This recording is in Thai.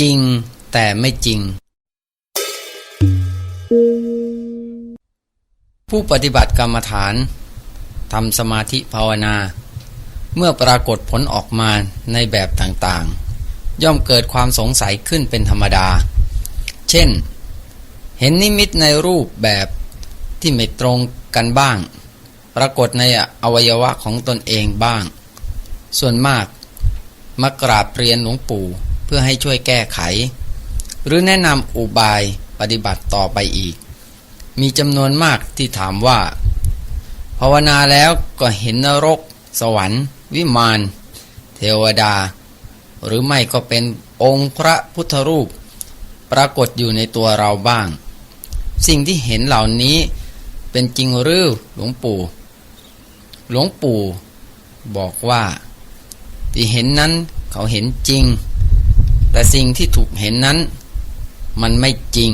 จริงแต่ไม่จริง ผู้ปฏิบัติกรรมฐานทำสมาธิภาวนา เมื่อปรากฏผลออกมาในแบบต่างๆ ย่อมเกิดความสงสัยขึ้นเป็นธรรมดา เช่น เห็นนิมิตในรูปแบบที่ไม่ตรงกันบ้าง ปรากฏในอวัยวะของตนเองบ้าง ส่วนมากมากราบเรียนหลวงปู่ เพื่อให้ช่วยแก้ไข หรือแนะนำอุบายปฏิบัติต่อไปอีก มีจำนวนมากที่ถามว่า ภาวนาแล้วก็เห็นนรก สวรรค์ วิมาน เทวดา หรือไม่ก็เป็นองค์พระพุทธรูป ปรากฏอยู่ในตัวเราบ้าง สิ่งที่เห็นเหล่านี้เป็นจริงหรือหลวงปู่ หลวงปู่บอกว่า ที่เห็นนั้นเขาเห็นจริง แต่สิ่งที่ถูกเห็นนั้น มันไม่จริง